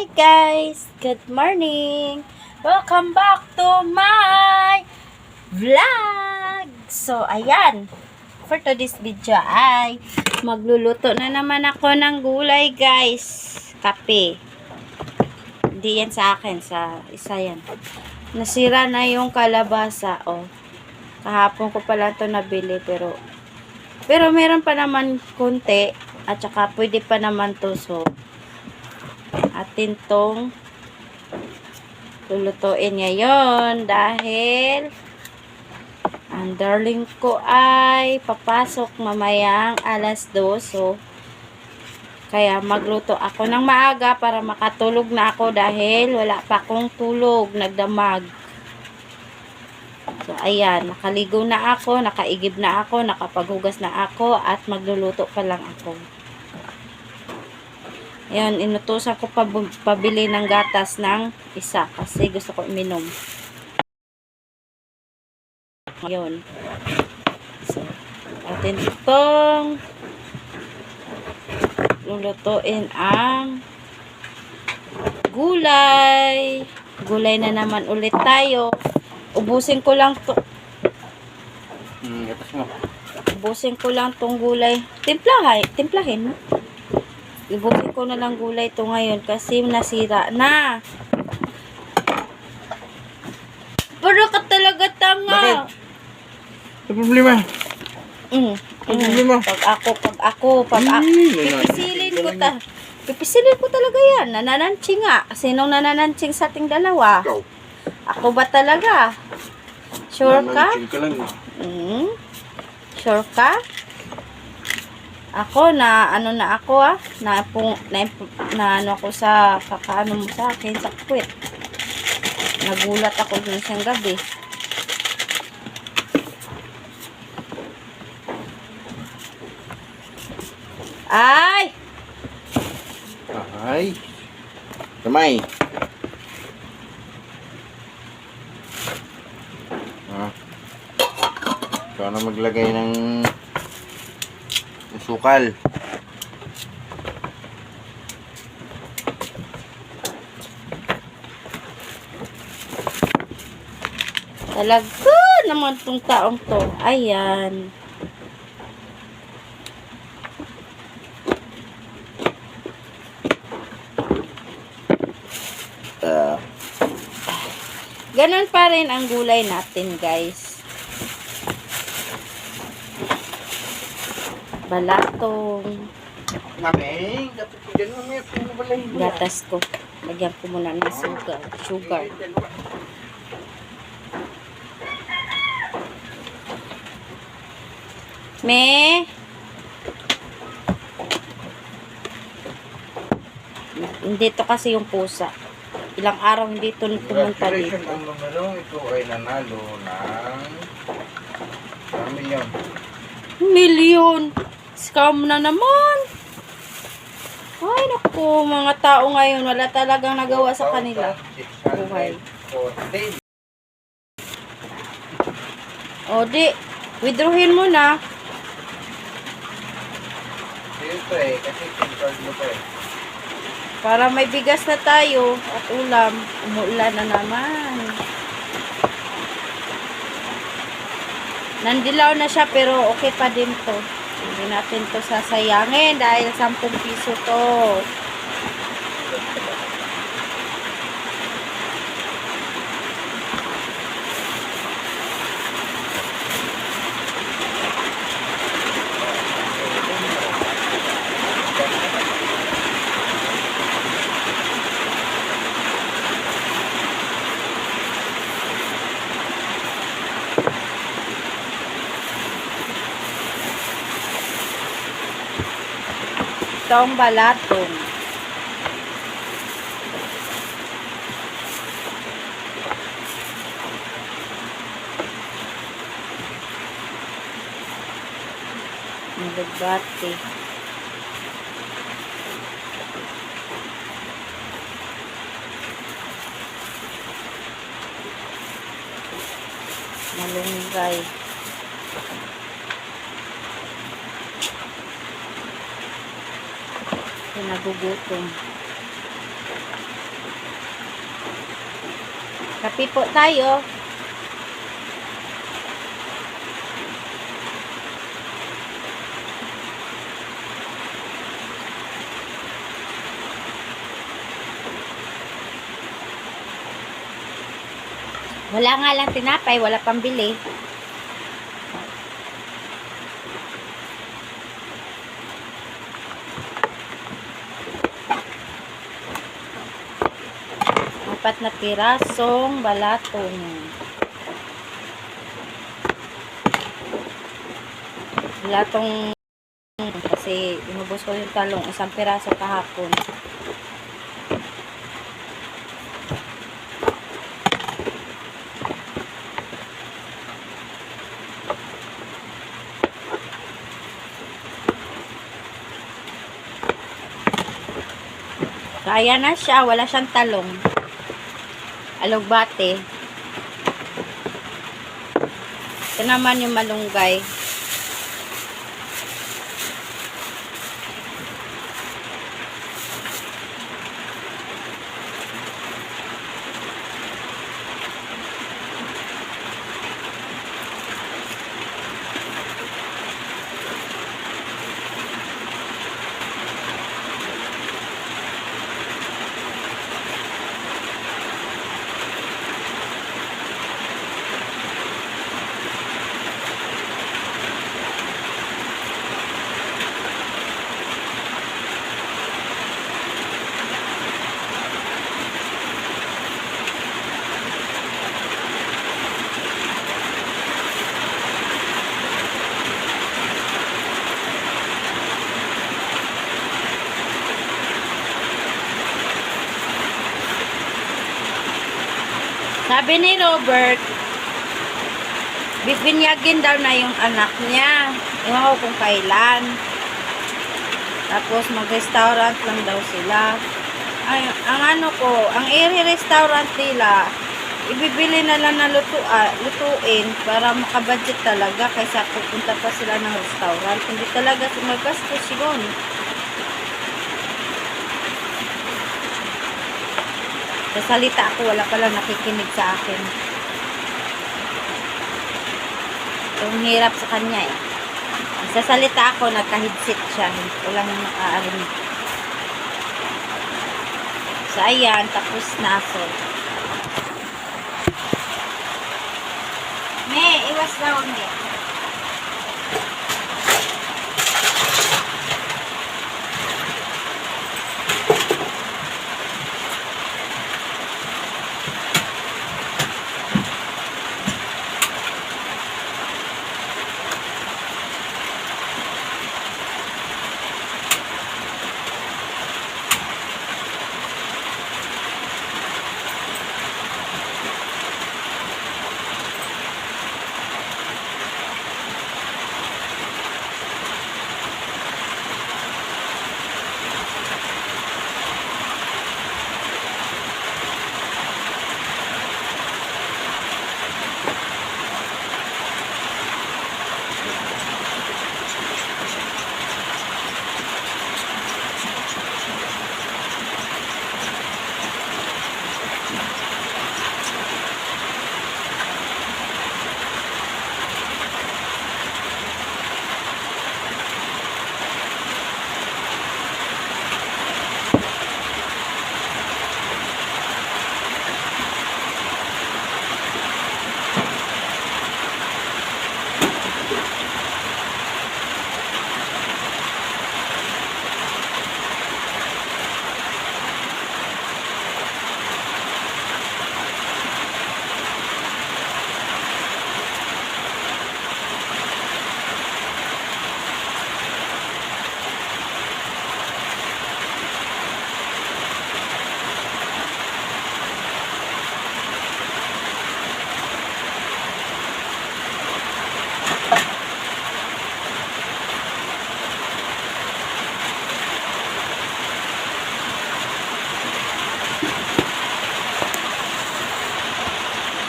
Hi guys! Good morning! Welcome back to my vlog! So, ayan. For today's video ay magluluto na naman ako ng gulay guys. Kape. Hindi yan sa akin. Sa isa yan. Nasira na yung kalabasa. Oh. Kahapon ko pala ito nabili pero pero meron pa naman konti at saka pwede pa naman to so atin tong lulutuin ngayon dahil ang darling ko ay papasok mamayang alas 2 so kaya magluto ako ng maaga para makatulog na ako dahil wala pa akong tulog nagdamag. So ayan nakaligo na ako nakaigib na ako nakapaghugas na ako at magluluto pa lang ako Ayan, inutusan ko pa pabili ng gatas ng isa kasi gusto ko uminom. Ngayon. So, atin itong lulutuin ang gulay. Gulay na naman ulit tayo. Ubusin ko lang to. Hmm, gatas mo. Ubusin ko lang tong gulay. Timplahin, timplahin mo. Ibusin ko na lang gulay to ngayon kasi nasira na. Pero ka talaga tanga. Bakit? Ano problema? Mm. Ano problema? Pag ako, pag ako, pag ako. Pipisilin ko ta. Pipisilin ko talaga yan. Nanananching nga. Sinong nanananching sa ating dalawa? Ikaw. Ako ba talaga? Sure ka? Nananching ka lang. Mm. Sure ka? Ako na ano na ako ah, na pung na, na ano ako sa kakaano mo sa akin sa quit. Nagulat ako dun siyang gabi. Ay! Ay. Kamay. Ah. Ikaw na maglagay ng sukal. Talaga naman tong taong to. Ayan. Ah. Ganon pa rin ang gulay natin, guys. Balatong, Mami, dapat ko dyan mamaya. Ano ba lang gatas ko. Lagyan ko muna ng sugar. Sugar. Me? Hindi to kasi yung pusa. Ilang araw hindi to pumunta dito. Ang numero. Ito ay nanalo ng... Ano yun? Million! Scam na naman! Ay, naku, mga tao ngayon, wala talagang nagawa sa kanila. Buhay. 640. O, di, withdrawin mo na. Ito eh, kasi mo eh. Para may bigas na tayo at ulam. Umuulan na naman. Nandilaw na siya pero okay pa din to. Hindi natin to sasayangin dahil 10 piso to. Ito ang balatong. Nagbati. Malunggay. kasi nagugutom. Kapi po tayo. Wala nga lang tinapay, wala pambili. Apat na pirasong balatong. Balatong kasi inubos ko yung talong isang piraso kahapon. Kaya na siya, wala siyang talong. Alugbate. Ito naman yung malunggay. Sabi ni Robert, bibinyagin daw na yung anak niya. Ewan ko kung kailan. Tapos mag-restaurant lang daw sila. Ay, ang ano ko, ang area restaurant nila, ibibili na lang na luto, ah, lutuin para makabudget talaga kaysa pupunta pa sila ng restaurant. Hindi talaga sumagastos yun. Sa salita ako, wala pala nakikinig sa akin. Yung hirap sa kanya eh. Sa salita ako, nagka-headset siya. Walang nakaaarinig. So, ayan. Tapos na. So, Me, iwas daw, me.